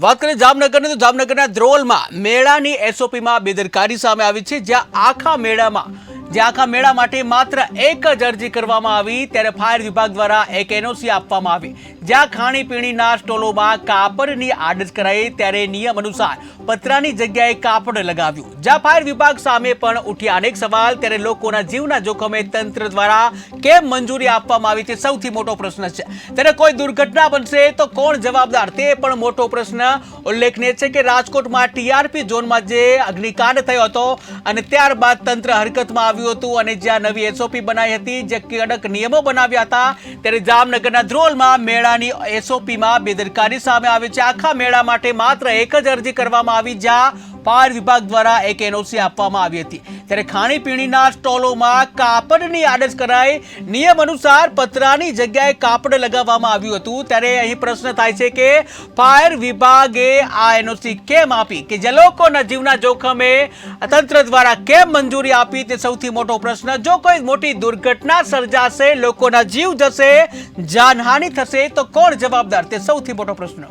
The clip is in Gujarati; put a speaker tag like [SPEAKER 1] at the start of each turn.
[SPEAKER 1] વાત કરીએ જામનગરની, તો જામનગરના દ્રોલમાં મેળાની એસઓપીમાં બેદરકારી સામે આવી છે, જ્યાં આખા મેળામાં જે આખા મેળા માટે માત્ર એક જ અરજી કરવામાં આવી, ત્યારે ફાયર વિભાગ દ્વારા એક એનઓસી આપવામાં આવી. જ્યાં ખાણીપીણીના સ્ટોલોમાં કાપડની આડત કરાઈ, ત્યારે નિયમ અનુસાર પતરાની જગ્યાએ કાપડ લગાવ્યું. જ્યાં ફાયર વિભાગ સામે પણ ઉઠ્યા અનેક સવાલ, ત્યારે લોકોના જીવના જોખમે તંત્ર દ્વારા કેમ મંજૂરી આપવામાં આવી છે સૌથી મોટો પ્રશ્ન છે. ત્યારે કોઈ દુર્ઘટના બનશે તો કોણ જવાબદાર? તે પણ મોટો પ્રશ્ન ઉલ્લેખનીય છે કે રાજકોટમાં ટીઆરપી ઝોનમાં જે અગ્નિકાંડ થયો હતો અને ત્યારબાદ તંત્ર હરકતમાં આવ્યું હતું અને જ્યાં નવી એસઓપી બનાવી હતી, જે કડક નિયમો બનાવ્યા હતા, ત્યારે જામનગરના ધ્રોલમાં મેળાની એસઓપીમાં બેદરકારી સામે આવી છે. આખા મેળા માટે માત્ર એક જ અરજી કરવામાં આવી, જ્યાં ફાયર વિભાગ દ્વારા એક એનઓસી આપવામાં આવી હતી. ત્યારે ખાણીપીણીના સ્ટોલોમાં કાપડની આડસ કરાઈ નિયમ અનુસાર પતરાની જગ્યાએ કાપડ લગાવવામાં આવ્યું હતું. ત્યારે અહીં પ્રશ્ન થાય છે કે ફાયર વિભાગે આ એનઓસી કેમ આપી? કે જે લોકોના જીવના જોખમે તંત્ર દ્વારા કેમ મંજૂરી આપી? તે સૌથી મોટો પ્રશ્ન. જો કોઈ મોટી દુર્ઘટના સર્જાશે, લોકોના જીવ જશે, જાનહાનિ થશે, તો કોણ જવાબદાર? તે સૌથી મોટો પ્રશ્ન.